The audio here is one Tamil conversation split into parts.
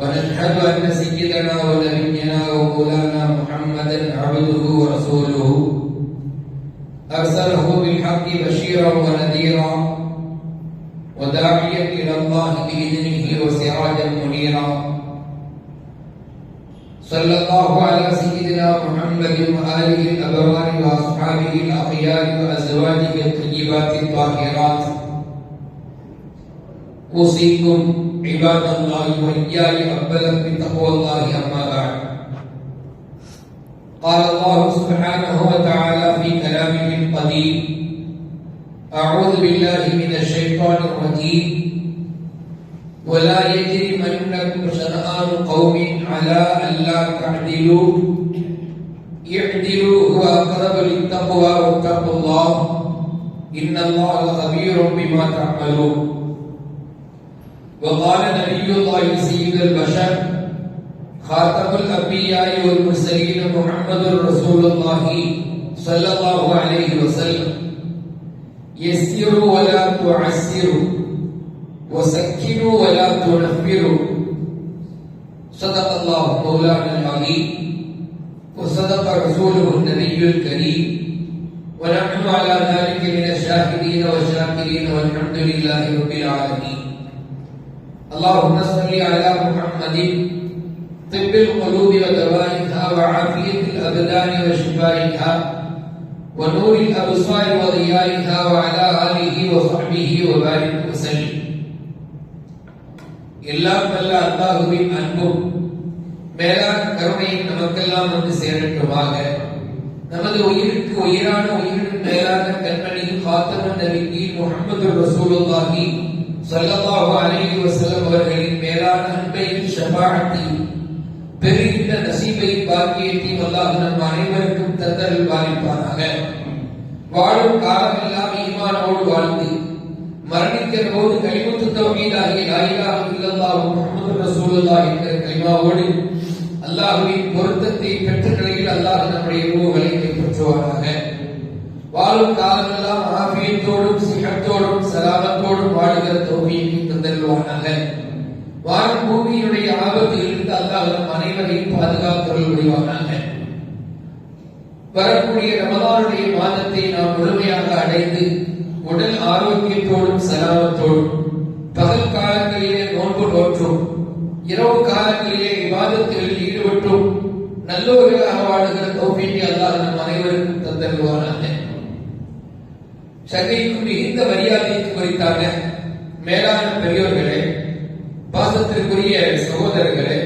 ونشهد أن سيدنا ونبينا ومولانا محمدا عبده ورسوله. أرسله بالحق بشيرا ونذيرا وداعيا إلى الله بإذنه وسراجا منيرا. صلى الله على سيدنا محمد وآله الأبرار وأصحابه الأخيار وأزواجه الطيبات الطاهرات. أوصيكم عباد الله وإياي أولا بتقوى الله أما بعد. قال الله سبحانه وتعالى في كلامه القديم أعوذ بالله من الشيطان الرجيم ولا يجرمنكم شنآن قوم على ألا تعدلوا. اعدلوا هو أقرب للتقوى واتقوا الله. إن الله خبير بما تعملون. وقال نبي الله سيد البشر خاتم الأنبياء والمرسلين محمد رسول الله صلى الله عليه وسلم. يسروا ولا تعسروا وسكنوا ولا تنفروا. صدق الله مولانا العظيم وصدق رسوله النبي الكريم. ونحن على ذلك من الشاهدين والشاكرين والحمد لله رب العالمين. اللهم صل على محمد طب القلوب ودوائها وعافية الأبدان وشفائها ونور الأبصار وضيائها وعلى آله وصحبه وبارك وسلم எல்லாம் வல்ல அல்லாஹுவின் அன்பும் மேலான கருணையும் நமக்கெல்லாம் வந்து சேரட்டுமாக நமது உயிருக்கு உயிரான உயிரின் மேலான கண்மணி காத்தமன் நபிக்கு முகமது ரசூலுல்லாஹி ஸல்லல்லாஹு அலைஹி வஸல்லம் அவர்களின் மேலான அன்பையும் ஷஃபாஅத்தையும் நசீபை பாக்கியத்தையும் அல்லாஹ் நம் அனைவருக்கும் தந்தல் பாலிப்பானாக வாழும் காலமெல்லாம் ஈமானோடு வாழ்ந்து மரணிக்கிற போது கலிமுத்து தௌஹீதாகிய லா இலாஹ இல்லல்லாஹு முஹம்மது ரசூலுல்லாஹ் கலிமாவோடு அல்லாஹ்வின் பொருத்தத்தை பெற்ற நிலையில் அல்லாஹ் நம்முடைய ரூஹ்களை வாழும் காலமெல்லாம் ஆபியத்தோடும் சிகத்தோடும் சலாமத்தோடும் வாழுகிற தௌஃபீகை தந்தருவானாக வாழும் பூமியினுடைய ஆபத்து அல்லாஹ் நம் அனைவரையும் பாதுகாத்தருள் புரிவானாக வரக்கூடிய ரமதானுடைய மாதத்தை நாம் முழுமையாக அடைந்து உடல் ஆரோக்கியத்தோடும் சலாமத்தோடும் பகல் காலங்களிலே நோன்பு நோற்றும் இரவு காலங்களிலே விவாதத்தில் ஈடுபட்டும் நல்லோர்களாக வாழுகிற தௌஃபீகை அல்லாஹ் நம் அனைவருக்கும் தந்தருவானாக. சகைக்கும் மிகுந்த மரியாதைக்கு குறித்தான மேலான பெரியோர்களே பாசத்திற்குரிய சகோதரர்களே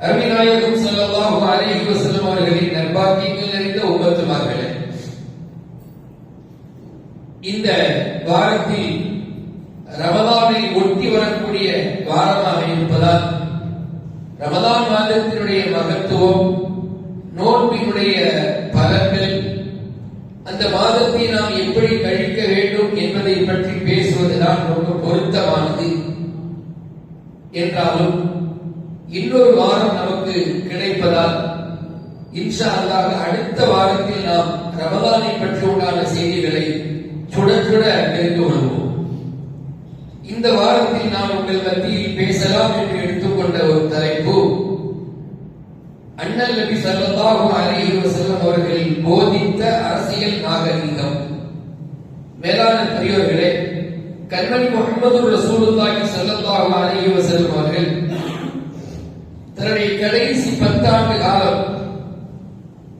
அருமிநாயகம் ஸல்லல்லாஹு அலைஹி வஸல்லம் அவர்களின் நற்பாக்கியங்கள் நிறைந்த உபத்துமார்களே இந்த வாரத்தில் ரமதானை ஒட்டி வரக்கூடிய வாரமாக இருப்பதால் ரமதான் மாதத்தினுடைய மகத்துவம் நோன்பினுடைய பலன்கள் அந்த மாதத்தில் நாம் எப்படி கழிக்க வேண்டும் என்பதை பற்றி பேசுவதுதான் ரொம்ப பொருத்தமானது. என்றாலும் இன்னொரு வாரம் நமக்கு கிடைப்பதால் இன்ஷா அல்லாஹ் அடுத்த வாரத்தில் நாம் ரமதானை பற்றி உண்டான செய்திகளை சுட சுட தெரிந்து கொள்வோம். இந்த வாரத்தில் நாம் உங்கள் மத்தியில் பேசலாம் என்று எடுத்துக்கொண்ட ஒரு தலைப்பு அண்ணல் நபி ஸல்லல்லாஹு அலி வஸல்லம் அவர்கள் போதித்த அரசியல் நாகரிகம். மேலான பெரியோர்களே கண்மணி முகமது ரசூலுல்லாஹி ஸல்லல்லாஹு அலைஹி வஸல்லம் அவர்கள் தன்னுடைய கடைசி பத்தாண்டு காலம்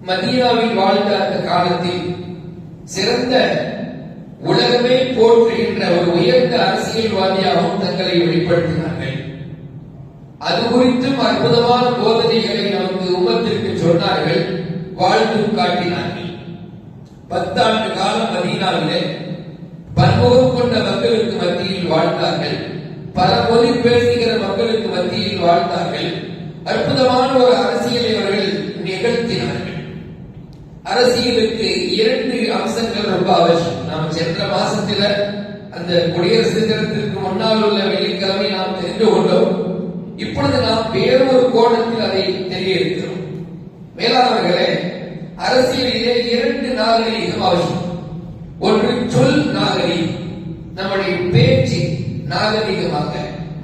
மதீனாவில் வாழ்ந்த அந்த காலத்தில் சிறந்த உலகமே போற்றுகின்ற ஒரு உயர்ந்த அரசியல்வாதியாகவும் தங்களை வெளிப்படுத்தினார்கள். அது குறித்தும் அற்புதமான போதனைகளை நமக்கு உமத்திற்கு சொன்னார்கள் வாழ்த்து காட்டினார்கள். பத்தாண்டு காலம் மதீனாவிலே பன்முகம் கொண்ட மக்களுக்கு மத்தியில் வாழ்ந்தார்கள். பல மொழி பேசுகிற மக்களுக்கு மத்தியில் வாழ்ந்தார்கள். அற்புதமான ஒரு அரசியலை அவர்கள் நிகழ்த்தினார்கள். அரசியலுக்கு இரண்டு அம்சங்கள் ரொம்ப அவசியம். நாம் சென்ற மாசத்துல அந்த குடியரசு தினத்திற்கு முன்னால் உள்ள வெள்ளிக்கிழமை நாம் தெரிந்து கொண்டோம். இப்பொழுது நாம் வேறொரு கோணத்தில் அதை தெரிய இருக்கிறோம் மேலாளர்களே அரசியலிலே இரண்டு நாகரீகம் அவசியம். ஒன்று சொல் நாகரிகம் நம்முடைய பேச்சு நாகரிகமாக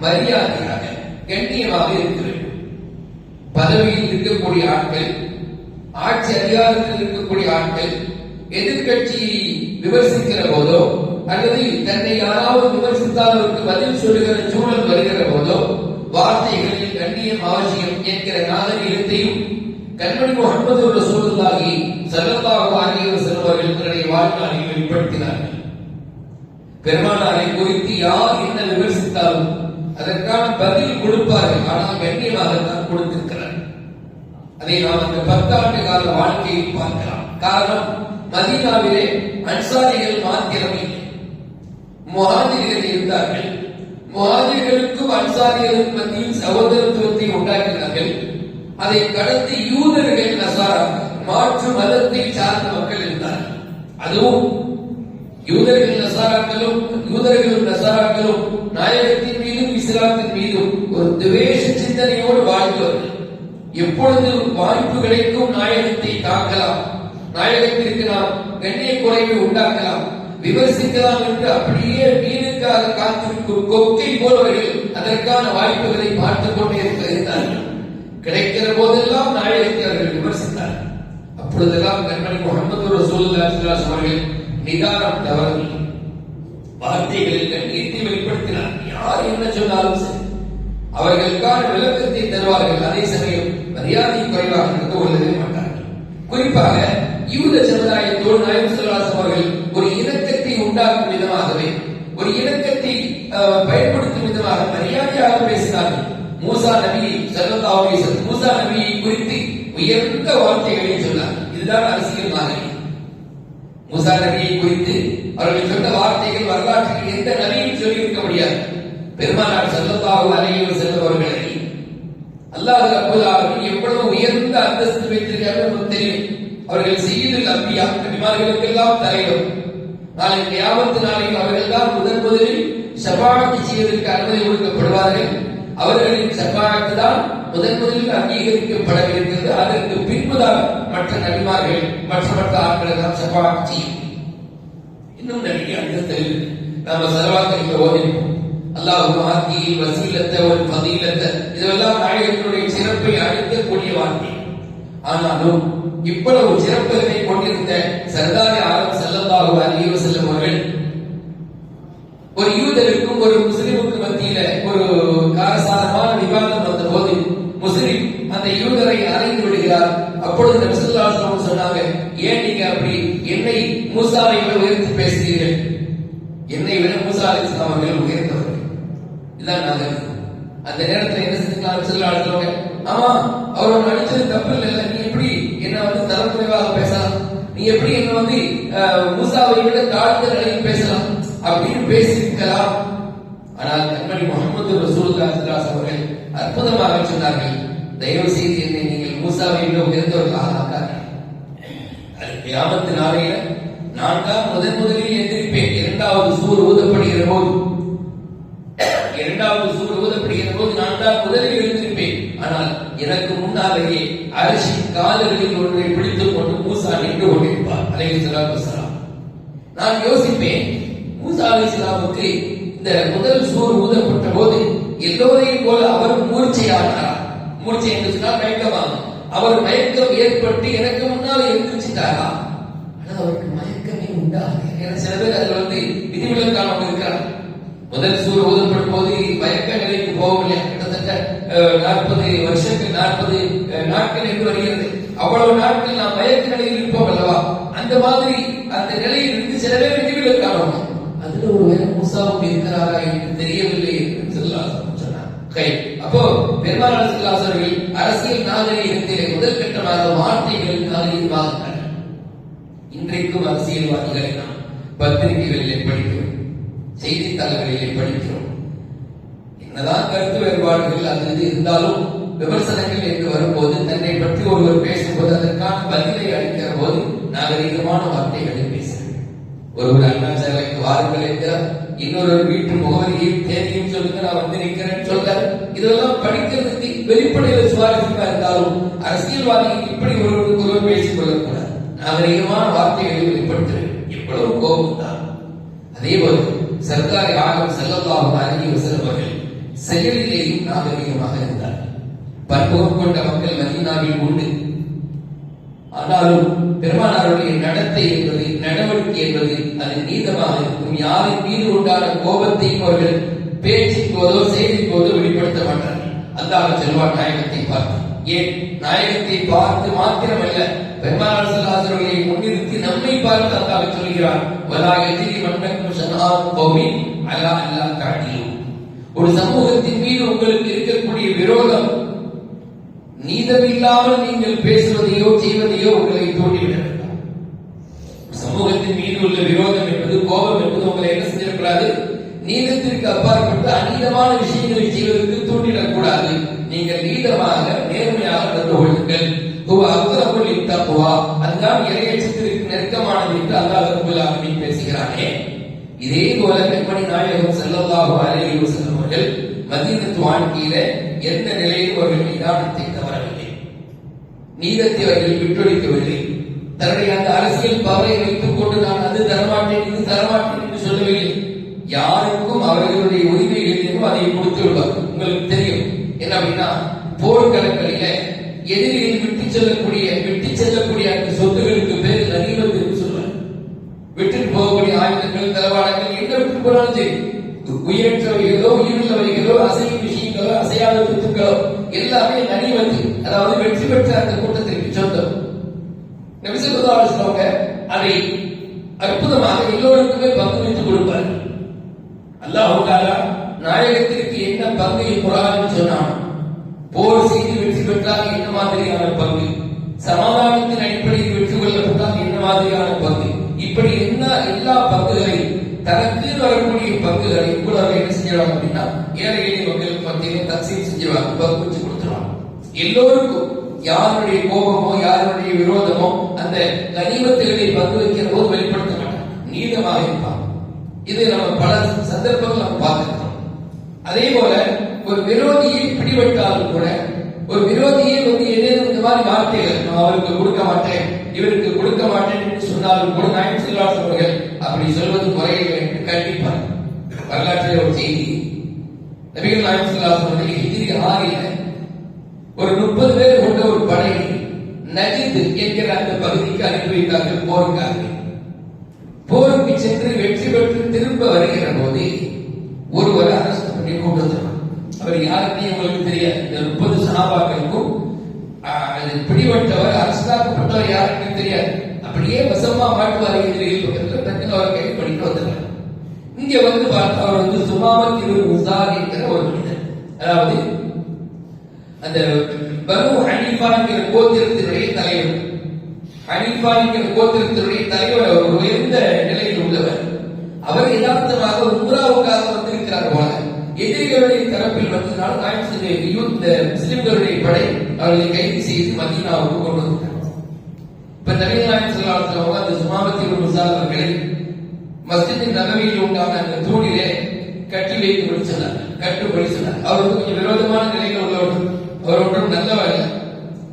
மரியாதையாக கண்ணியமாக இருக்க வேண்டும். பதவியில் இருக்கக்கூடிய ஆட்கள் ஆட்சி அதிகாரத்தில் இருக்கக்கூடிய ஆட்கள் எதிர்க்கட்சியை விமர்சிக்கிற போதோ அல்லது தன்னை யாராவது விமர்சித்தால் அவருக்கு பதில் சொல்லுகிற சூழல் வருகிற போதோ வார்த்தைகளில் கண்ணியம் அவசியம் என்கிற நாகரிகத்தையும் கண்மணி முகமது ரசூலுல்லாஹி ஸல்லல்லாஹு அலைஹி வஸல்லம் அவர்கள் தன்னுடைய வாழ்நாளில் வெளிப்படுத்தினார்கள் பெருமானாரை குறித்து யார் என்ன விமர்சித்தாலும் அதற்கான பதில் கொடுப்பார்கள். ஆனால் கண்ணியமாக தான் கொடுத்திருக்கிறார். அதை நாம் அந்த பத்தாண்டு கால வாழ்க்கையை பார்க்கலாம். காரணம் மதீனாவிலே அன்சாரிகள் மாத்திரம் இல்லை. முகாதிரிகள் இருந்தார்கள். முகாதிரிகளுக்கும் அன்சாரிகளுக்கும் மத்தியில் சகோதரத்துவத்தை உண்டாக்கினார்கள். அதை கடந்து யூதர்கள் நசாராக மாற்று மதத்தை சார்ந்த மக்கள் இருந்தார்கள் அதுவும் யூதர்கள் நசாராக்களும் யூதர்களும் நசாராக்களும் நாயகத்தின் மீதும் இஸ்லாத்தின் மீதும் ஒரு துவேஷ சிந்தனையோடு வாழ்ந்தவர்கள் எப்பொழுது வாய்ப்பு கிடைக்கும் நாயகத்தை தாக்கலாம் நாயகத்திற்கு நாம் கண்ணிய குறைவை உண்டாக்கலாம். விமர்சிக்கலாம் என்று அப்படியே மீனுக்காக காத்திருக்கும் கொக்கை போலவர்கள் அதற்கான வாய்ப்புகளை பார்த்துக் கொண்டே இருந்தார்கள் கிடைக்கிற போதெல்லாம் நாயகத்தை அவர்கள் விமர்சித்தார்கள். அப்பொழுதெல்லாம் கண்மணி முகமது ரசூலுல்லாஹி அவர்கள் நிதானம் தவறவில்லை வார்த்தைகளில் கண்ணியத்தை வெளிப்படுத்தினார். யார் என்ன சொன்னாலும் சரி. அவர்களுக்கான விளக்கத்தை தருவார்கள். அதே சமயம் மரியாதை குறைவாக நடந்து கொள்ளவே மாட்டார்கள். குறிப்பாக யூத சமுதாயத்தோடு நாயம் செல்வாசம் அவர்கள் ஒரு இணக்கத்தை உண்டாக்கும் விதமாகவே ஒரு இணக்கத்தை பயன்படுத்தும் விதமாக மரியாதையாக பேசினார்கள். மூசா நபி சல்லல்லாஹு மூசா நபியை குறித்து உயர்ந்த வார்த்தைகளை சொன்னார். இதுதான் அரசியல் மாதிரி மூசா நபியை குறித்து அவர்கள் சொன்ன வார்த்தைகள் வரலாற்றில் எந்த நபியும் சொல்லியிருக்க முடியாது. பெருமானார் ஸல்லல்லாஹு அலைஹி செல்பவர்களை அல்லாஹ் அப்போது அவர்கள் எவ்வளவு உயர்ந்த அந்தஸ்து வைத்திருக்கிறார்கள் தெரியும். அவர்கள் செய்யுதல் அம்பியா நபிமார்களுக்கெல்லாம் தலைவர் நாளை கியாமத்து நாளில் அவர்கள் தான் முதன் முதலில் ஷபாஅத்து செய்வதற்கு அனுமதி கொடுக்கப்படுவார்கள். அவர்களின் ஷபாஅத்து தான் முதன் முதலில் அங்கீகரிக்கப்படவிருக்கிறது. அதற்கு பின்புதான் மற்ற நபிமார்கள் மற்ற மற்ற ஆட்களை தான் செய்யும். இன்னும் நிறைய அந்தஸ்தில் நாம செலவாக்க ஓதிப்போம் அல்லாஹ் ஆத்தியில் வசீலத்தை ஒரு பதிலத்தை இதெல்லாம் நாயகத்தினுடைய சிறப்பை அழிக்கக்கூடிய வார்த்தை ஆனாலும் இவ்வளவு சிறப்புகளை கொண்டிருந்த சர்தாரி ஆலம் செல்லல்லாஹு அலைஹி வஸல்லம் அவர்கள் ஒரு யூதருக்கும் ஒரு முஸ்லிமுக்கு மத்தியில ஒரு காரசாரமான விவாதம் வந்த போது முஸ்லிம் அந்த யூதரை அறைந்து விடுகிறார் அப்பொழுது நபி ஸல்லல்லாஹு அலைஹி வஸல்லம் சொன்னாங்க ஏன் நீங்க அப்படி என்னை மூசாவை விட உயர்த்தி பேசுகிறீர்கள் என்னை விட மூசா அலைஹிஸ்ஸலாம் அவர்கள் உயர்ந்தவர்கள் இதான் நாகரிகம் அந்த நேரத்துல என்ன செஞ்சுக்கலாம் ஸல்லல்லாஹு அலைஹி வஸல்லம் ஆமா அவர் ஒண்ணு அடிச்சது தப்பு இல்ல நீ எப்படி என்ன வந்து தரக்குறைவாக பேசலாம் நீ எப்படி என்ன வந்து அஹ், மூசாவை விட தாழ்ந்த நிலையில் பேசலாம் அப்படின்னு பேசியிருக்கலாம் ஆனால் கண்மணி முகமது ரசூலுல்லாஹி ஸல்லல்லாஹு அலைஹி அவர்கள் அற்புதமாக சொன்னார்கள் தயவு செய்து என்னை நீங்கள் மூசாவை விட உயர்ந்தவர்களாக ஆக்காதீர்கள் அது கியாமத்து நாளையில நான் தான் முதன் முதலில் எந்திரிப்பேன் இரண்டாவது சூர் போது இரண்டாவது சூர் ஊதப்படுகிற போது நான் தான் முதலில் எழுந்திருப்பேன். ஆனால் எனக்கு முன்னாலேயே அரசின் காதல்களில் ஒன்றை பிடித்துக் கொண்டு மூசா நின்று கொண்டிருப்பார். அலைஹி ஸலாத்து நான் யோசிப்பேன் மூசா அலைஹிஸ்ஸலாமுக்கு இந்த முதல் சூர் ஊதப்பட்ட போது எல்லோரையும் போல அவர் மூர்ச்சையானார்? மூர்ச்சை என்று சொன்னால் மயக்கமாக அவர் மயக்கம் ஏற்பட்டு எனக்கு முன்னால் எந்திரிச்சிட்டாரா ஆனால் அவருக்கு மயக்கமே உண்டாகல. ஏன்னா சில பேர் அதுல வந்து விதிவிலக்கானவங்க இருக்கிறார் முதல் சூர் ஊதப்படும் போது மயக்க நிலைக்கு போகவில்லை. கிட்டத்தட்ட நாற்பது வருஷத்துக்கு நாற்பது நாட்கள் என்று வருகிறது. அவ்வளவு நாட்கள் நாம் மயக்க நிலையில் இருப்போம் அல்லவா? அந்த மாதிரி அந்த நிலையில் இருந்து சில பேர் விதிவிலக்கானவங்க அதுல ஒரு வேலை மூசாவும் இருக்கிறாரா என்று தெரியவில்லை என்று சொல்லலாம் சொன்னார். கை அப்போ பெருமாள் அவர்கள் அரசியல் நாகரிகத்திலே முதல் கட்டமாக வார்த்தைகள் நாகரிகமாக இன்றைக்கும் அரசியல்வாதிகளை நாம் பத்திரிகைகளிலே படிக்கிறோம் செய்தித்தாள்களிலே படிக்கிறோம். என்னதான் கருத்து வேறுபாடுகள் அல்லது இருந்தாலும் விமர்சனங்கள் என்று வரும்போது தன்னை பற்றி ஒருவர் பேசும்போது அதற்கான பதிலை அளிக்கிற போது நாகரிகமான வார்த்தைகளை பேசுகிறேன் ஒருவர் அண்ணா சேவைக்கு வாருங்கள் என்றார் இன்னொரு வீட்டு முகவரியை தேதியும் சொல்லுங்க நான் வந்து நிற்கிறேன் சொல்ல இதெல்லாம் படிக்கிறதுக்கு வெளிப்படையில் சுவாரஸ்யமா இருந்தாலும் அரசியல்வாதிகள் இப்படி ஒருவருக்கு ஒருவர் பேசிக் கொள்ளக்கூடாது. நாகரிகமான வார்த்தைகளை வெளிப்படுத்துகிறேன் எவ்வளவு கோபம் அதே போல சர்க்காரி ஆகம் செல்லல்லாஹு அலைஹி வஸல்லம் செயலிலேயும் நாகரிகமாக இருந்தார் பன்முகம் கொண்ட மக்கள் மதீனாவில் உண்டு. ஆனாலும் பெருமானாருடைய நடத்தை என்பது நடவடிக்கை என்பது அது நீதமாக இருக்கும். யாரின் மீது உண்டான கோபத்தையும் அவர்கள் பேச்சின் போதோ செய்தின் போதோ வெளிப்படுத்த மாட்டார்கள். அல்லாஹ் செல்வார் நாயகத்தை பார்த்து ஏன்? நாயகத்தை பார்த்து மாத்திரமல்ல பெருமானார் முன்னிறுத்தி நம்மை பார்த்து அல்லாஹ் சொல்கிறார் வலா எதிரி மன்னக்கும் சனாம் கோமி அல்லா ஒரு சமூகத்தின் மீது உங்களுக்கு இருக்கக்கூடிய விரோதம் நீதமில்லாமல் நீங்கள் பேசுவதையோ செய்வதையோ உங்களை தோண்டிவிட வேண்டாம் சமூகத்தின் மீது உள்ள விரோதம் என்பது கோபம் என்பது உங்களை என்ன செய்யக்கூடாது? நீதத்திற்கு அப்பாற்பட்டு அநீதமான விஷயங்களை செய்வதற்கு தூண்டிடக்கூடாது. நீங்கள் நீதமாக நேர்மையாக நடந்து கொள்ளுங்கள். ஹுவ அக்ரமுல் அதுதான் இறையச்சத்திற்கு நெருக்கமானது என்று அல்லாஹ் பேசுகிறானே. இதே போல கண்மணி நாயகம் ஸல்லல்லாஹு அலைஹி வஸல்லம் அவர்கள் மதீனத்து வாழ்க்கையில எந்த நிலையிலும் அவர்கள் நிதானத்தை தவறவில்லை நீதத்தை அவர்கள் விட்டொழிக்கவில்லை. தன்னுடைய அந்த அரசியல் பவரை வைத்துக் கொண்டு நான் அது தரமாட்டேன் இது தரமாட்டேன் என்று சொல்லவில்லை. யாருக்கும் அவர்களுடைய உரிமைகள் என்னவோ அதை கொடுத்து விடுவார் உங்களுக்கு தெரியும். என்ன அப்படின்னா போர்க்களங்களில எதிரிகள் செல்லக்கூடிய யாருடைய கோபமோ யாருடைய விரோதமோ அந்த கனிமத்துகளை பங்கு வைக்கிற போது வெளிப்படுத்த மாட்டான் நீளமாக இருப்பான் இது நம்ம பல சந்தர்ப்பங்கள் நம்ம பார்த்துக்கிறோம் அதே போல ஒரு விரோதியை பிடிபட்டாலும் கூட ஒரு விரோதியை வந்து ஏதேனும் இந்த மாதிரி வார்த்தைகள் நான் அவருக்கு கொடுக்க மாட்டேன் இவருக்கு கொடுக்க மாட்டேன் என்று சொன்னாலும் கூட நான் செல்வார் அப்படி சொல்வது முறையில் என்று கண்டிப்பார் வரலாற்றில் ஒரு செய்தி. நபிகள் நாயம் செல்வார் எதிரி ஹிஜ்ரி ஒரு முப்பது பேர் கொண்ட ஒரு படை நஜித் என்கிற அந்த பகுதிக்கு அனுப்பி வைத்தார்கள் போருக்காக போருக்கு சென்று வெற்றி பெற்று திரும்ப வருகிற போது ஒருவர் அரசு பண்ணி கொண்டு அவர் யாருன்னு உங்களுக்கு தெரியாது. இந்த முப்பது சனாபாக்களுக்கும் ஆஹ், அது பிடிபட்டவர் அரசாக்கப்பட்டவர் யாருன்னு தெரியாது. அப்படியே வசமா மாட்டுவார் எதிரிகள் பக்கத்தில் டக்குன்னு அவர் கை பண்ணிட்டு வந்துடுறார் இங்க வந்து பார்த்தா அவர் வந்து சுமாமத் இவர் முசார் என்கிற ஒரு மனிதர் அதாவது அந்த பனு ஹனீஃபா என்கிற கோத்திரத்தினுடைய தலைவர் ஹனீஃபா கோத்திரத்தினுடைய தலைவர் உயர்ந்த நிலையில் உள்ளவர். அவர் யதார்த்தமாக உம்ராவுக்காக வந்திருக்கிறார் போல. எதிரிகளுடைய தரப்பில் வந்ததால் நாயம் செய்த இந்த முஸ்லிம்களுடைய படை அவர்களை கைது செய்து மதீனாவுக்கு கொண்டு வந்தார். இப்ப நவீன நாயம் சொல்லாங்க அந்த சுமாமத்தி ஒரு முசால் மஸ்ஜிதின் மஸ்ஜித் உண்டான அந்த தூணிலே கட்டி வைத்து சொன்னார் கட்டு சொன்னார் அவர் கொஞ்சம் விரோதமான நிலையில் உள்ளவர் அவர் ஒன்றும் நல்லவர்.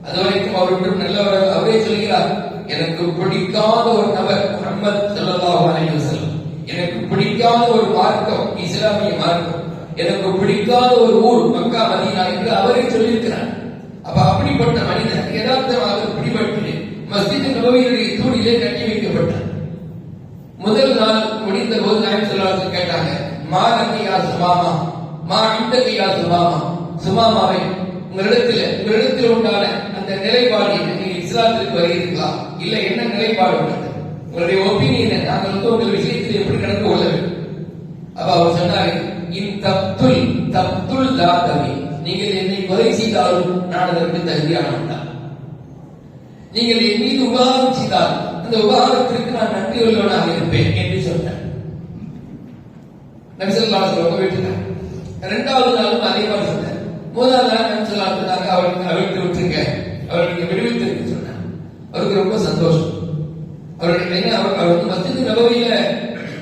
அது வரைக்கும் அவர் ஒன்றும் நல்லவர். அவரே சொல்கிறார் எனக்கு பிடிக்காத ஒரு நபர் முகமது செல்லதாக அலைகள் செல்லும் எனக்கு பிடிக்காத ஒரு மார்க்கம் இஸ்லாமிய மார்க்கம். எனக்கு பிடிக்காத ஒரு ஊர் மக்கா மதீனா என்று அவரே சொல்லியிருக்கிறார். அப்ப அப்படிப்பட்ட மனிதர் யதார்த்தமாக பிடிபட்டு மஸ்ஜித் நபவியுடைய தூணிலே கட்டி வைக்கப்பட்டார். முதல் நாள் முடிந்த போது நாயம் சொல்லாசன் கேட்டாங்க மா நபியா சுமாமா? மா இந்த சுமாமா? சுமாமாவை உங்களிடத்தில் உங்களிடத்தில் உண்டான அந்த நிலைப்பாடு இஸ்லாத்திற்கு வருகிறீர்களா இல்ல என்ன நிலைப்பாடு உள்ளது? உங்களுடைய ஒப்பீனியன் நாங்கள் வந்து உங்கள் விஷயத்தில் எப்படி நடந்து கொள்ள வேண்டும்? அப்ப அவர் சொன்னாரு இன் தப்துல் தப்துல் தாத்தவி நீங்கள் என்னை கொலை செய்தாலும் நான் அதற்கு தகுதியானவன் நீங்கள் என் மீது உபகாரம் செய்தால் அந்த உபகாரத்திற்கு நான் நன்றி உள்ளவனாக இருப்பேன் என்று சொன்னார். நபிசல்லா சொல்லுவாங்க விட்டுட்டார் இரண்டாவது நாளும் அதே மாதிரி சொன்னார். முதல் நாள் நான் சொல்லாங்க அவருக்கு அவிழ்த்து விட்டுருங்க அவருக்கு விடுவித்து சொன்னார். அவருக்கு ரொம்ப சந்தோஷம். அவருடைய என்ன அவர் வந்து மஸ்ஜித் நபவியில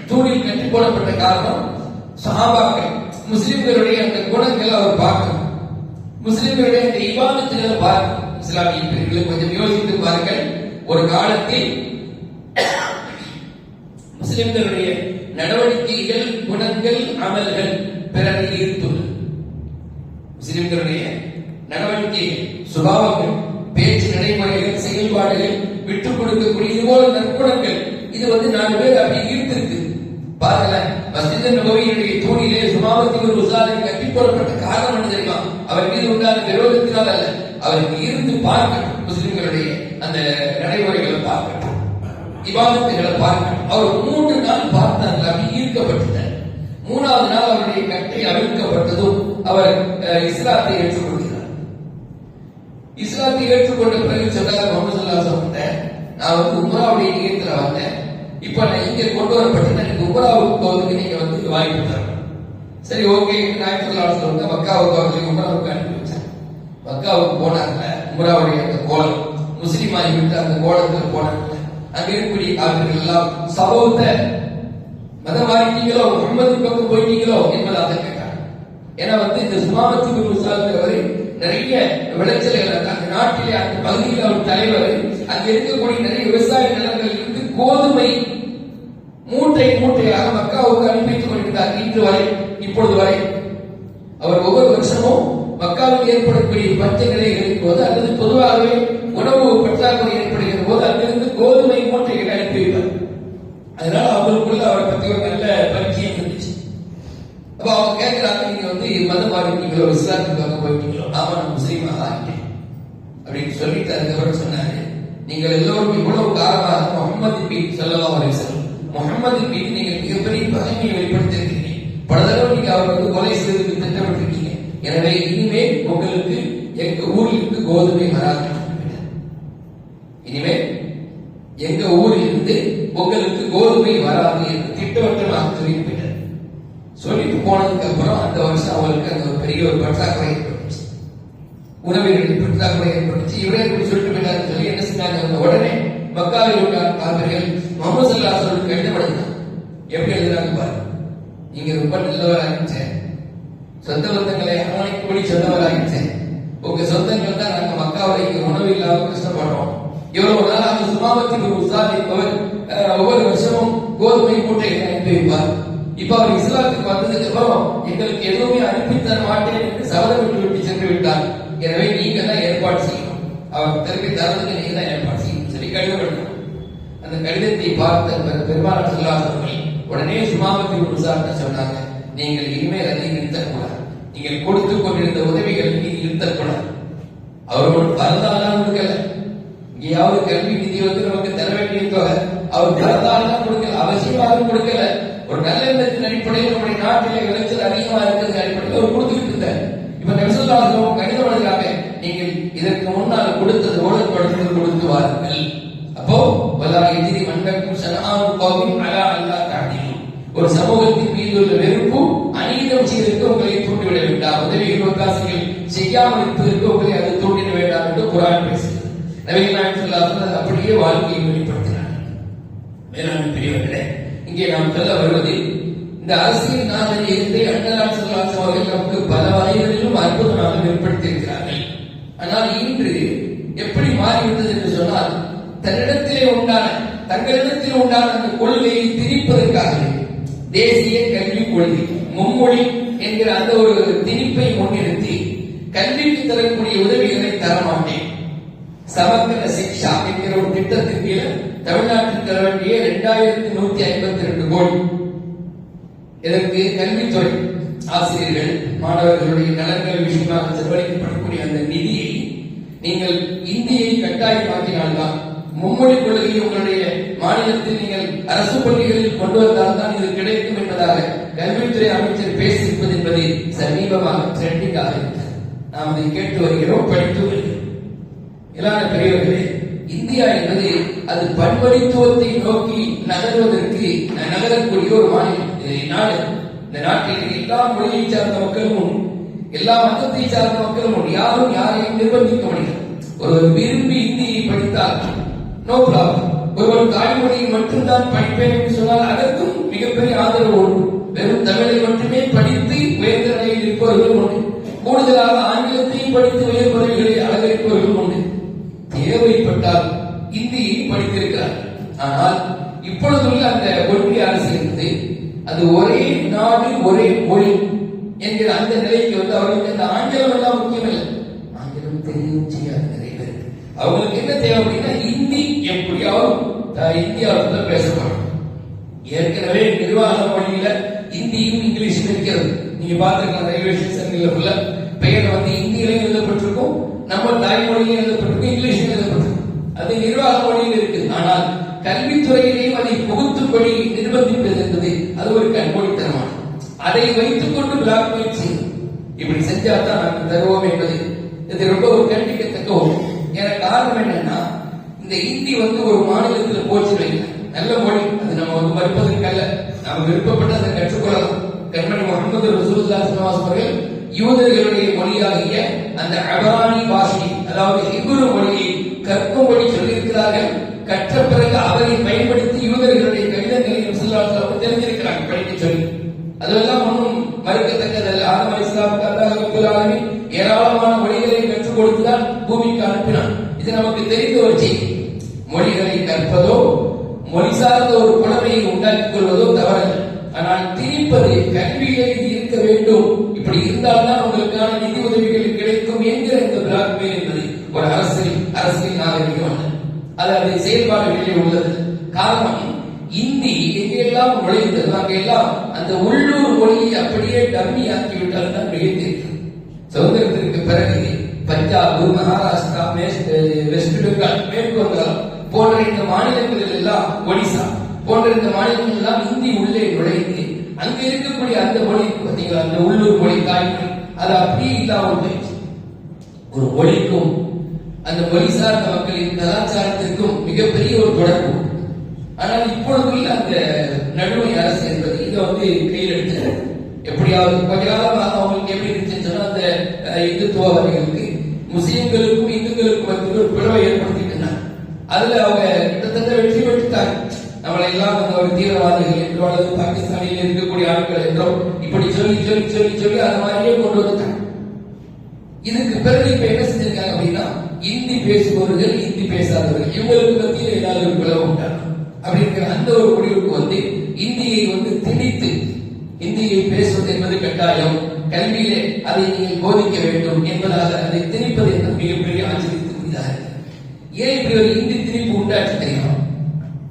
தூணில் கட்டி போடப்பட்ட காரணம் சஹாபாக்கள் முஸ்லிம்களுடைய அந்த குணங்களை அவர் பார்க்கணும். முஸ்லிம்களுடைய அந்த இபாதத்துகளை பார்க்கணும். இஸ்லாமிய பிரிவுகளை கொஞ்சம் யோசித்து பாருங்கள். ஒரு காலத்தில் முஸ்லிம்களுடைய நடவடிக்கைகள் குணங்கள் அமல்கள் பிறரை ஈர்த்துள்ளது. முஸ்லிம்களுடைய நடவடிக்கைகள் சுபாவங்கள் வழிபாடுகள் விட்டுக் கொடுக்கக்கூடிய இது போல நற்குணங்கள் இது வந்து நாலு பேர் அப்படி ஈர்த்திருக்கு. பாருங்களேன் மசித நபவியினுடைய தூணிலே சுமாவத்தி ஒரு உசாலை கட்டி போடப்பட்ட காரணம் என்ன தெரியுமா? அவர் மீது உண்டான விரோதத்தினால் அல்ல. அவருக்கு இருந்து பார்க்கட்டும் முஸ்லிம்களுடைய அந்த நடைமுறைகளை பார்க்கட்டும். இபாதத்துகளை பார்க்கணும் அவர் மூன்று நாள் பார்த்தார்கள் அப்படி ஈர்க்கப்பட்டுட்டார். மூணாவது நாள் அவருடைய கட்டை அவிழ்க்கப்பட்டதும் அவர் இஸ்லாத்தை ஏற்றுக்கொள்கிறார் இஸ்லாத்தை ஏற்றுக்கொண்ட பிறகு சொன்னார் முகமது சல்லா நான் வந்து உம்ராவுடைய நிகழ்த்துல வந்தேன். இப்ப நான் இங்க கொண்டு வரப்பட்டு எனக்கு உம்ராவுக்கு போவதுக்கு நீங்க வந்து வாய்ப்பு தரணும். சரி ஓகே நான் சொல்லா சொல்லுங்க மக்காவுக்கு அவர்களை உம்ராவுக்கு அனுப்பி வச்சேன் மக்காவுக்கு போனாங்க உம்ராவுடைய அந்த கோலம். முஸ்லீம் ஆகிவிட்டு அந்த கோலத்தில் போனாங்க. அங்க இருக்கக்கூடிய அவர்கள் எல்லாம் சமூகத்தை மதமாறிட்டீங்களோ மாறிட்டீங்களோ முகமது பக்கம் போயிட்டீங்களோ என்பதாக கேட்டாங்க. ஏன்னா வந்து இந்த சுமாமத்தி குரு நிறைய விளைச்சல்கள் அந்த- நாட்டிலே அந்த பகுதியில் அவர் தலைவர் அங்க இருக்கக்கூடிய நிறைய விவசாய நிலங்களில் இருந்து கோதுமை மூட்டை மூட்டையாக மக்காவுக்கு அனுப்பி வைத்துக் கொண்டிருந்தார். இன்று வரை இப்பொழுது வரை. அவர் ஒவ்வொரு வருஷமும் மக்காவில் ஏற்படக்கூடிய பஞ்ச நிலைகளின் போது அல்லது பொதுவாகவே உணவு பற்றாக்குறை ஏற்படுகிற போது அங்கிருந்து கோதுமை மூட்டைகளை அனுப்பி வைப்பார் அதனால அவங்களுக்குள்ள அவரை பத்தி ஒரு நல்ல பரிச்சயம் இருந்துச்சு அப்ப அவங்க கேட்கிறாங்க நீங்க வந்து மதம் மாறிட்டீங்களோ இஸ்லாத்துக்காக போயிட்டீங்களோ ஆமா நான் முஸ்லீமா ஆகிட்டேன் அப்படின்னு சொல்லிட்டு அதுக்கப்புறம் சொன்னாரு நீங்கள் எல்லோரும் இவ்வளவு காலமாக முகமது மீது சொல்லலாம் அலிசல்லம் முகமது மீது நீங்கள் மிகப்பெரிய பகைமையை வெளிப்படுத்தியிருக்கீங்க பல தடவை நீங்க அவர் வந்து கொலை செய்வதற்கு திட்டமிட்டிருக்கீங்க எனவே இனிமேல் உங்களுக்கு எங்க ஊரிலிருந்து கோதுமை வராது இனிமேல் எங்க ஊரிலிருந்து உங்களுக்கு கோதுமை வராது என்று திட்டவட்டமாக தெரிவித்து போனதுக்கு அப்புறம் அந்த வருஷம் அவளுக்கு அந்த ஒரு பெரிய ஒரு பற்றாக்குறை ஏற்பட்டுச்சு. உணவிற்கு பற்றாக்குறை ஏற்பட்டுச்சு. இவரே இப்படி சொல்லிட்டு போயிட்டாருன்னு சொல்லி என்ன செஞ்சாங்க அந்த உடனே மக்காவில் உள்ள காவிரிகள் முகமது சல்லா சொல்லி கடிதம் எழுதினாங்க எப்படி எழுதுறாங்க பாருங்க. நீங்க ரொம்ப நல்லவராகிச்சேன் சொந்த பந்தங்களை அரவணைக்கும்படி சொன்னவராகிச்சேன் உங்க சொந்தங்கள் தான் நாங்க மக்காவில் இங்க உணவு இல்லாம கஷ்டப்படுறோம் இவ்வளவு நாள் அந்த சுமாபத்தி ஒரு உசாத் ஒவ்வொரு வருஷமும் கோதுமை மூட்டைகளை அனுப்பி வைப்பார். இப்ப அவர் இஸ்லாத்துக்கு வந்ததுக்கு அப்புறம் எங்களுக்கு எதுவுமே அனுப்பி தர மாட்டேன் என்று சபதம் விட்டு விட்டு சென்று விட்டார். எனவே நீங்க தான் ஏற்பாடு செய்யணும். அவர் திருப்பி தரதுக்கு நீங்க தான் ஏற்பாடு செய்யணும். சரி கடிதம் எழுதணும் அந்த கடிதத்தை பார்த்த பெருமாள் சொல்லாதவர்கள் உடனே சுமாபத்தி விசாரணை சொன்னாங்க நீங்கள் இனிமேல் அதை நிறுத்தக்கூடாது. நீங்கள் கொடுத்து கொண்டிருந்த உதவிகளை நீங்கள் நிறுத்தக்கூடாது. அவர் ஒரு பரந்தாலாம் கொடுக்கல. இங்கேயாவது கல்வி நிதி வந்து நமக்கு தர வேண்டிய தொகை அவர் பரந்தாலாம் கொடுக்கல அவசியமாக கொடுக்கல. ஒரு நல்ல எண்ணத்தின் அடிப்படையில் நம்முடைய நாட்டிலே விளைச்சல் அதிகமா இருக்கிறது அடிப்படையில் ஒரு கொடுத்துக்கிட்டு இருந்தார் இப்ப நபிசல்லாசலம் கடிதம் எழுதுறாங்க நீங்கள் இதற்கு முன்னால் கொடுத்தது போல தொடர்ந்து கொடுத்து வாருங்கள். அப்போ வலா எதிரி மண்டக்கும் சனாவும் கோவின் அலா அல்லா தாண்டியும் ஒரு சமூகத்தின் மீது உள்ள வெறுப்பு அநீதம் செய்திருக்க உங்களை தூண்டிவிட வேண்டாம். உதவிகள் ஒத்தாசைகள் செய்யாமல் இருப்பதற்கு உங்களை அது தூண்டிட வேண்டாம் என்று குரான் பேசுகிறது. நவீன நாயகம் ஸல்லல்லாஹு அப்படியே வாழ்க்கையை வெளிப்படுத்தினார் மேலாண்மை பெரியவர்களே இங்கே நாம் சொல்ல வருவது இந்த அரசியல் நாகரிகத்தை அண்ணலால் சொல்லாச அவர்கள் நமக்கு பல வகைகளிலும் அற்புதமாக ஏற்படுத்தியிருக்கிறார்கள் ஆனால் இன்று எப்படி மாறிவிட்டது என்று சொன்னால் தன்னிடத்திலே உண்டான தங்களிடத்தில் உண்டான அந்த கொள்கையை திணிப்பதற்காக தேசிய கல்விக் கொள்கை மும்மொழி என்கிற அந்த ஒரு திணிப்பை முன்னிறுத்தி கல்விக்கு தரக்கூடிய உதவிகளை தரமாட்டேன். சமக்கர சிக்ஷா என்கிற ஒரு திட்டத்தின் கீழ் தமிழ்நாட்டில் தர வேண்டிய இரண்டாயிரத்தி நூத்தி ஐம்பத்தி ரெண்டு கோடி. இதற்கு கல்வித்துறை ஆசிரியர்கள் மாணவர்களுடைய நலன்கள் விஷயமாக செலவழிக்கப்படக்கூடிய அந்த நிதியை நீங்கள் இந்தியை கட்டாயமாக்கினால்தான் மும்மொழி கொள்கையை உங்களுடைய மாநிலத்தில் நீங்கள் அரசு பள்ளிகளில் கொண்டு வந்தால் தான் இது கிடைக்கும் என்பதாக கல்வித்துறை அமைச்சர் பேசியிருப்பது என்பது சமீபமாக ட்ரெண்டிங்காக இருக்கிறது நாம் இதை கேட்டு வருகிறோம் படித்து வருகிறோம். இலான பெரியவர்களே இந்தியா என்பது அது பன்மொழித்துவத்தை நோக்கி நகர்வதற்கு நகரக்கூடிய ஒரு மாநிலம். நாடு இந்த நாட்டில் எல்லா மொழியை சார்ந்த மக்களும் எல்லா மதத்தை சார்ந்த மக்களும் யாரும் யாரையும் நிர்பந்திக்க முடியாது. ஒருவர் விரும்பி இந்தியை படித்தால் நோ ப்ராப்ளம் ஒருவர் தாய்மொழியை மட்டும்தான் படிப்பேன் என்று சொன்னால் அதற்கும் மிகப்பெரிய ஆதரவு உண்டு. வெறும் தமிழை மட்டுமே படித்து உயர்ந்த நிலையில் இருப்பவர்களும் உண்டு. கூடுதலாக ஆங்கிலத்தையும் படித்து உயர் பதவிகளை அலங்கரிப்பவர்களும் உண்டு தேவைப்பட்டால் இந்தியை படித்திருக்கிறார். ஆனால் இப்பொழுதுள்ள அந்த ஒன்றிய அரசு என்பது அது ஒரே நாடு ஒரே மொழி என்கிற அந்த நிலைக்கு வந்து அவர்களுக்கு அந்த ஆங்கிலம் எல்லாம் முக்கியமில்லை. ஆங்கிலம் தெரியவும் செய்யாது நிறைய அவங்களுக்கு என்ன தேவை அப்படின்னா இந்தி எப்படியாவது அஹ், இந்தியாவில் தான் பேசப்படும். ஏற்கனவே நிர்வாக மொழியில இந்தியும் இங்கிலீஷும் இருக்கிறது. நீங்க பாத்துக்கலாம் ரயில்வே ஸ்டேஷன்ல உள்ள பெயர் வந்து இந்தியிலையும் எழுதப்பட்டிருக்கும் நம்ம தாய்மொழியும் எழுதப்பட்டிருக்கும் இங்கிலீஷும் எழுதப்பட்டிருக்கும். அது நிர்வாக மொழியில் இருக்கு ஆனால் கல்வித்துறையிலேயும் அதை புகுத்துப்படி நிர்பந்திப்பது என்பது அது ஒரு கண்மொழித்தனமான அதை வைத்துக் கொண்டு பிளாக் மெயில் செய்யும் இப்படி செஞ்சா தான் நாங்கள் தருவோம் என்பது இது ரொம்ப ஒரு கண்டிக்கத்தக்க ஒன்று என காரணம் என்னன்னா இந்த இந்தி வந்து ஒரு மாநிலத்தில் போச்சு வைங்க. நல்ல மொழி. அது நம்ம வந்து மறுப்பதற்கல்ல. நாம் விருப்பப்பட்டு அதை கற்றுக்கொள்ளலாம். கண்மணி முகமது ரசூல்லா சிவாஸ் அவர்கள் யூதர்களுடைய மொழியாகிய அந்த அபராணி பாஷை அதாவது ஹிப்ரு மொழியை கற்கும்படி சொல்லியிருக்கிறார்கள். கற்ற பிறகு அவரை பயன்படுத்தி யூதர்களுடைய கடிதங்களையும் ரசூலுல்லாஹி தெரிஞ்சிருக்கிறாங்க படிக்க சொல்லி. அதெல்லாம் ஒன்றும் மறுக்கத்தக்கதல்ல. ஆதம் அலி இஸ்லாமுக்கு ஏராளமான மொழிகளை கற்றுக் கொடுத்துதான் பூமிக்கு அனுப்பினான். இது நமக்கு தெரிந்த ஒரு செய்தி. மொழிகளை கற்பதோ மொழி சார்ந்த ஒரு புலமையை உண்டாக்கிக் கொள்வதோ தவறல்ல. ஆனால் திணிப்பது கல்வியிலே இருக்க வேண்டும். இப்படி இருந்தால்தான் உங்களுக்கான நிதி உதவிகள் கிடைக்கும் என்கிற இந்த பிளாக்மெயில் என்பது ஒரு அரசியல் அரசியல் நாகரிகம் அது அது செயல்பாடு வெளியே உள்ளது. காரணம் இந்தி எங்கெல்லாம் நுழைந்தது அங்கெல்லாம் அந்த உள்ளூர் மொழியை அப்படியே டம்மி ஆக்கிவிட்டால் தான் மிகத்தெரியும் சுதந்திரத்திற்கு பிறகு பஞ்சாப் மகாராஷ்டிரா வெஸ்ட் பெங்கால் மேற்கு வங்காளம் போன்ற இந்த மாநிலங்களில் எல்லாம் ஒடிசா போன்ற இந்த மாநிலங்கள் எல்லாம் இந்தி உள்ளே நுழைந்து அங்க இருக்கக்கூடிய அந்த மொழி பார்த்தீங்களா? அந்த உள்ளூர் மொழி தாய்மொழி அது அப்படியே இல்லாமல் போயிடுச்சு. ஒரு மொழிக்கும் அந்த மொழி சார்ந்த மக்களின் கலாச்சாரத்திற்கும் மிகப்பெரிய ஒரு தொடர்பு. ஆனால் இப்பொழுது உள்ள அந்த நடுமை அரசு என்பது இதை வந்து கையில் எடுத்து எப்படியாவது கொஞ்ச காலமாக அவங்களுக்கு எப்படி இருந்துச்சுன்னு சொன்னா அந்த இந்துத்துவவாதிகளுக்கு முஸ்லிம்களுக்கும் இந்துக்களுக்கும் மத்தியில் ஒரு பிளவை ஏற்படுத்திட்டு அதுல அவங்க கிட்டத்தட்ட வெற்றி பெற்றுட்டாங்க. நம்மளை எல்லாம் வந்து ஒரு தீவிரவாதிகள் என்றோ அல்லது பாகிஸ்தானில் இருக்கக்கூடிய ஆட்கள் என்றோ இப்படி சொல்லி சொல்லி சொல்லி சொல்லி அது மாதிரியே கொண்டு வந்துட்டாங்க இதுக்கு பிறகு இப்ப என்ன செஞ்சிருக்காங்க அப்படின்னா இந்தி பேசுபவர்கள் இந்தி பேசாதவர்கள். இவங்களுக்கு மத்தியில் ஏதாவது ஒரு பிளவு உண்டா அப்படிங்கிற அந்த ஒரு முடிவுக்கு வந்து இந்தியை வந்து திணித்து இந்தியை பேசுவது என்பது கட்டாயம் கல்வியிலே அதை நீங்கள் போதிக்க வேண்டும் என்பதாக அதை திணிப்பது என்பது மிகப்பெரிய ஆச்சரியத்துக்குரியதாக இருக்கு. ஏன் இப்படி ஒரு இந்தி திணிப்பு உண்டாச்சு தெரியுமா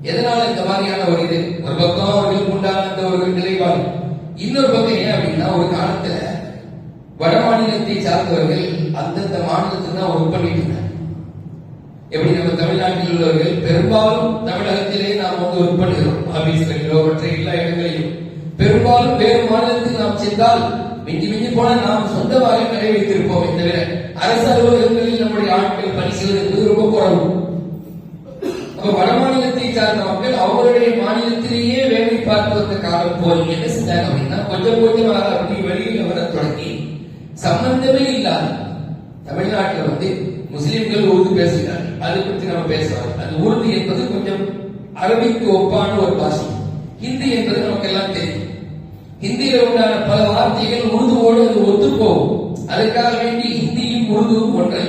எதனால இந்த மாதிரியான ஒரு இது ஒரு பக்கம் அவர்களுக்கு உண்டான அந்த ஒரு நிலைப்பாடு இன்னொரு பக்கம் ஏன் அப்படின்னா ஒரு காலத்துல வட மாநிலத்தை சார்ந்தவர்கள் அந்தந்த மாநிலத்தில் தான் ஒர்க் பண்ணிட்டு இருந்தாங்க எப்படி நம்ம தமிழ்நாட்டில் உள்ளவர்கள் பெரும்பாலும் தமிழகத்திலே நாம் வந்து ஒர்க் பண்ணுகிறோம் ஆபீஸ்களிலோ மற்ற எல்லா இடங்களிலும் பெரும்பாலும் வேறு மாநிலத்தில் நாம் சென்றால் மிஞ்சி மிஞ்சி போன நாம் சொந்தமாக கடை வைத்திருப்போமே தவிர அரசு அலுவலகங்களில் நம்முடைய ஆட்கள் பணி செய்வது என்பது ரொம்ப குறவு. அப்ப வட மாநிலத்தை சார்ந்த மக்கள் அவங்களுடைய மாநிலத்திலேயே வேலை பார்த்து வந்த காலம் போய் என்ன செஞ்சாங்க அப்படின்னா கொஞ்சம் கொஞ்சமாக அப்படி வெளியில் வர தொடங்கி சம்பந்தமே இல்லாத தமிழ்நாட்டில் வந்து முஸ்லிம்கள் உருது பேசுகிறார்கள். அதை பற்றி நம்ம பேசுறோம் அந்த உருது என்பது கொஞ்சம் அரபிக்கு ஒப்பான ஒரு பாஷை. ஹிந்தி என்பது நமக்கு எல்லாம் தெரியும். ஹிந்தியில உண்டான பல வார்த்தைகள் உருதுவோடு அது ஒத்துப்போகும். அதற்காக அதுக்காக வேண்டி ஹிந்தியும் உருதுவும் ஒன்றை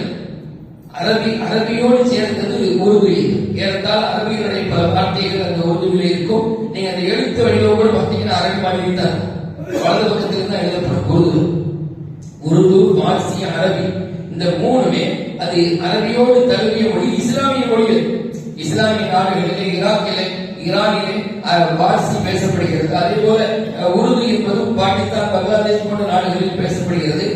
அரபி அரபியோடு சேர்ந்தது உருது ஏறத்தால் அரபியினுடைய பல வார்த்தைகள் அந்த உருதுவில் இருக்கும். நீங்க அந்த எழுத்து வடிவம் கூட பார்த்தீங்கன்னா அரபி மாதிரி தான் வலது பக்கத்தில் தான் எழுதப்படும் உருது. உருது பார்சி அரபி. இந்த மூணுமே அது அரபியோடு தழுவிய மொழி இஸ்லாமிய மொழிகள். இஸ்லாமிய நாடுகளிலே ஈராக்கிலே ஈரானிலே பார்சி பேசப்படுகிறது. அதே போல உருது என்பதும் பாகிஸ்தான் பங்களாதேஷ் போன்ற நாடுகளில் பேசப்படுகிறது.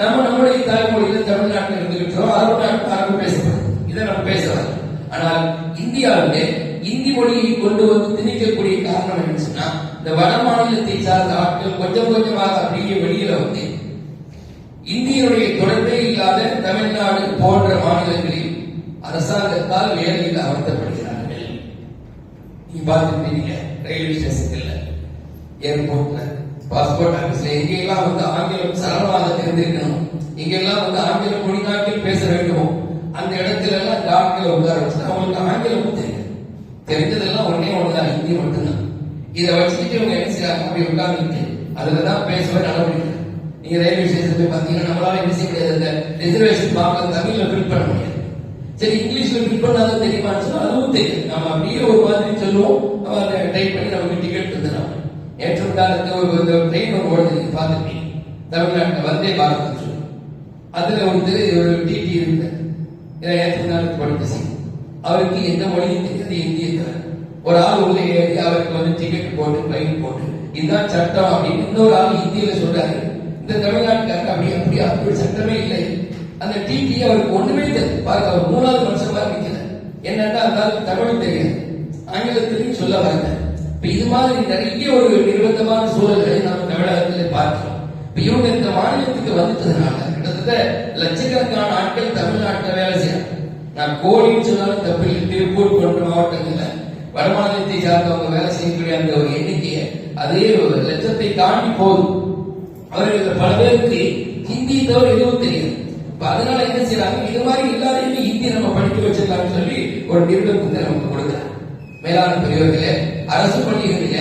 நம்ம நம்முடைய தாய்மொழியில தமிழ்நாட்டில் இருந்துகிட்டோம். அரபு நாட்டு அரபு பேசப்படுது. இதை நம்ம பேசலாம். ஆனால் இந்தியாவிலே இந்தி மொழியை கொண்டு வந்து திணிக்கக்கூடிய காரணம் என்ன சொன்னா இந்த வட மாநிலத்தை சார்ந்த ஆட்கள் கொஞ்சம் கொஞ்சமாக அப்படியே வெளியில வந்து இந்தியனுடைய தொடர்பே இல்லாத தமிழ்நாடு போன்ற மாநிலங்களில் அரசாங்கத்தால் வேலையில் அமர்த்தப்படுகிறார்கள். நீங்க பார்த்துருப்பீங்க ரயில்வே ஸ்டேஷன்ல ஏர்போர்ட்ல பாஸ்போர்ட் ஆபீஸ்ல எங்கெல்லாம் வந்து ஆங்கிலம் சரளமாக தெரிந்திருக்கணும் எங்கெல்லாம் வந்து ஆங்கிலம் மொழிநாட்டில் பேச வேண்டும் அந்த இடத்துல எல்லாம் டாக்டர் உட்கார வச்சு அவங்களுக்கு ஆங்கிலம் தெரியும். தெரிஞ்சதெல்லாம் ஒன்னே ஒன்றுதான் ஹிந்தி மட்டும்தான். இதை வச்சுக்கிட்டு இவங்க என்ன செய்யறாங்க அப்படி உட்கார்ந்துட்டு அதுலதான் பேசவே நடவடிக்கை. நீங்க ரயில்வே ஸ்டேஷன் போய் பாத்தீங்கன்னா நம்மளால என்ன செய்ய முடியாது ரிசர்வேஷன் பார்க்க தமிழ்ல ஃபில் பண்ண முடியாது. சரி இங்கிலீஷ்ல ஃபில் பண்ணாதான் தெரியுமான்னு சொன்னா அதுவும் தெரியும். நம்ம அப்படியே ஒரு மாதிரி சொல்லுவோம். அவன் அதை டைப் பண்ணி நமக்கு டிக்கெட் தந்துடுறான் ஏற்ற காலத்துல ஒரு ட்ரெயின் ஒரு ஓடுது. நீங்க தமிழ்நாட்டில் வந்தே பாரத் அதுல வந்து ஒரு டிடி இருந்தார் ஏற்ற காலத்து படித்த அவருக்கு எந்த மொழியும் தெரியாது இந்திய ஒரு ஆள் உள்ள ஏறி அவருக்கு வந்து டிக்கெட் போட்டு ஃபைன் போட்டு இதுதான் சட்டம் அப்படின்னு இன்னொரு ஆள் இந்தியில சொல்றாரு. இந்த தமிழ்நாட்டுக்காரர் அப்படி அப்படி அப்படி சட்டமே இல்லை. அந்த டிடி அவருக்கு ஒண்ணுமே தெரியும் பாருங்க அவர் மூணாவது மனுஷன் மாதிரி நிக்கல. என்னன்னா அந்த தமிழ் தெரியும் ஆங்கிலத்திலையும் சொல்ல வரல. இப்ப இது மாதிரி நிறைய ஒரு நிர்பந்தமான சூழல்களை நாம் தமிழகத்தில் பார்க்கிறோம். இப்ப இவங்க இந்த மாநிலத்துக்கு வந்துட்டதுனால கிட்டத்தட்ட லட்சக்கணக்கான ஆட்கள் தமிழ்நாட்டில் வேலை செய்யறாங்க. நான் கோடின்னு சொன்னாலும் தப்பு இல்லை. திருப்பூர் போன்ற மாவட்டங்கள்ல வடமாநிலத்தை சார்ந்தவங்க வேலை செய்யக்கூடிய அந்த ஒரு எண்ணிக்கையை அதே ஒரு லட்சத்தை தாண்டி போதும் அவர்கள் பல பேருக்கு ஹிந்தி தவிர எதுவும் தெரியாது. அதனால என்ன செய்யறாங்க இது மாதிரி இல்லாத இந்திய நம்ம படிக்க வச்சிருக்காங்கன்னு சொல்லி ஒரு நிர்பந்தத்தை நமக்கு கொடுக்குறாங்க. மேலாண் பெரியவர்களே அரசு பள்ளிகளில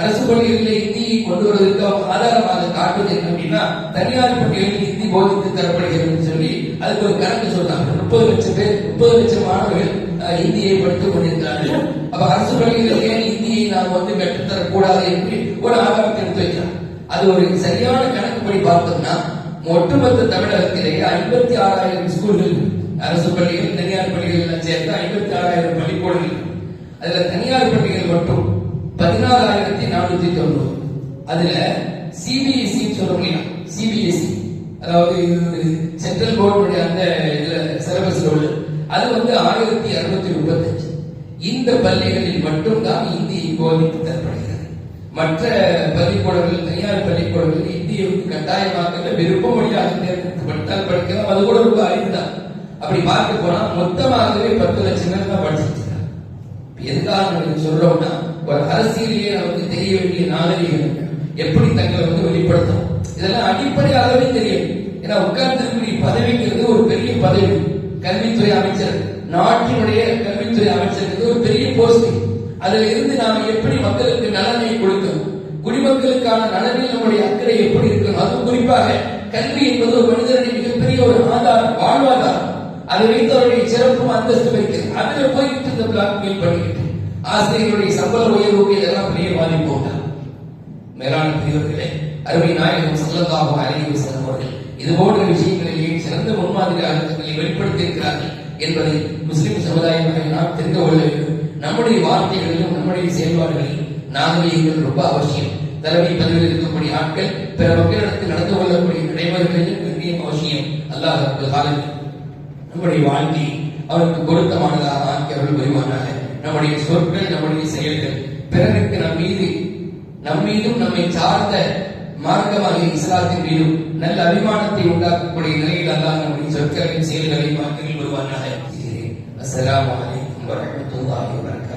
அரசு பள்ளிகளில் இந்தி கொண்டு வருவதற்கு அவங்க ஆதாரமாக காட்டுவது என்ன அப்படின்னா தனியார் பள்ளிகளில் ஹிந்தி போதித்து தரப்படுகிறது சொல்லி அதுக்கு ஒரு கணக்கு சொல்றாங்க. முப்பது லட்சம் பேர் முப்பது லட்சம் மாணவர்கள் இந்தியை படித்துக் கொண்டிருக்கிறார்கள். அப்ப அரசு பள்ளிகளில் ஏன் இந்தியை நாம் வந்து கற்றுத்தரக்கூடாது என்று ஒரு ஆதாரத்தை எடுத்து வைக்கிறாங்க. அது ஒரு சரியான கணக்குப்படி பார்த்தோம்னா ஒட்டுமொத்த தமிழகத்திலே ஐம்பத்தி ஆறாயிரம் ஸ்கூல்கள் அரசு பள்ளிகள் தனியார் பள்ளிகள் எல்லாம் சேர்த்து ஐம்பத்தி ஆறாயிரம் பள்ளிக்கூடங்கள். அதுல தனியார் பள்ளிகள் மட்டும் பதினாறாயிரத்தி நானூத்தி தொண்ணூறு. அதுல சிபிஎஸ்சி சொல்றோம் சிபிஎஸ்சி அதாவது சென்ட்ரல் போர்டுடைய அந்த இதுல சிலபஸ்ல உள்ள. அது வந்து ஆயிரத்தி அறுநூத்தி முப்பத்தஞ்சு. இந்த பள்ளிகளில் மட்டும்தான் இந்தி போதித்து தரப்படுகிறது மற்ற பள்ளிக்கூடங்கள் தனியார் பள்ளிக்கூடங்கள் இந்தியை கட்டாயமாக விருப்ப மொழியாக தேர்ந்தெடுக்கப்பட்டால் படிக்கலாம். அது கூட ரொம்ப அரிதுதான். அப்படி பார்க்க போனா மொத்தமாகவே பத்து லட்சம் பேர் தான் படிச்சிட்டு எதுக்காக சொல்றோம்னா ஒரு அரசியலிலே நமக்கு தெரிய வேண்டிய நாகரிகம் எப்படி தங்களை வந்து வெளிப்படுத்தும் இதெல்லாம் அடிப்படை அளவே தெரியும் ஏன்னா உட்கார்ந்து பதவிங்கிறது ஒரு பெரிய பதவி. கல்வித்துறை அமைச்சர் நாட்டினுடைய கல்வித்துறை அமைச்சருக்கு ஒரு பெரிய போஸ்டிங் அதில் இருந்து நாம் எப்படி மக்களுக்கு நலனை கொடுக்கணும்? குடிமக்களுக்கான நலனில் நம்முடைய அக்கறை எப்படி இருக்கணும்? அதுவும் குறிப்பாக கல்வி என்பது ஒரு மனிதனுடைய மிகப்பெரிய ஒரு ஆதாரம் வாழ்வாதாரம். அதை வைத்து அவருடைய சிறப்பும் அந்தஸ்து வைக்கிறது அதில் போயிட்டு இந்த பிளாக் மெயில் பண்ணிக்கிட்டு ஆசிரியர்களுடைய சம்பள உயர்வுக்கு இதெல்லாம் பெரிய பாதிப்பு உண்டாகும். மேலான பிரிவுகளே அருமை நாயகம் சல்லல்லாஹு அலைஹி வஸல்லம் இது போன்ற விஷயங்களிலேயே சிறந்த முன்மாதிரியாக தங்களை வெளிப்படுத்தியிருக்கிறார்கள் என்பதை முஸ்லிம் சமுதாயமாக நாம் தெரிந்து கொள்ள வேண்டும். நம்முடைய வார்த்தைகளிலும் நம்முடைய செயல்பாடுகளிலும் நாகரீகங்கள் ரொம்ப அவசியம். தலைமை பதவியில் இருக்கக்கூடிய ஆட்கள் பிற மக்களிடத்தில் நடந்து கொள்ளக்கூடிய நடைமுறைகளிலும் மிகவும் அவசியம். அல்லாஹ் நம்முடைய வாழ்க்கை அவருக்கு பொருத்தமானதாக ஆக்கி அவர்கள் வருவானாக நம்முடைய சொற்கள் நம்முடைய செயல்கள் பிறருக்கு நம் மீது நம் மீதும் நம்மை சார்ந்த மார்க்கமாக இஸ்லாத்தின் மீதும் நல்ல அபிமானத்தை உண்டாக்கக்கூடிய நிலையில் அல்லாஹ் நம்முடைய சொற்களையும் செயல்களையும் மாற்றி வருவானாக Berkutuhan.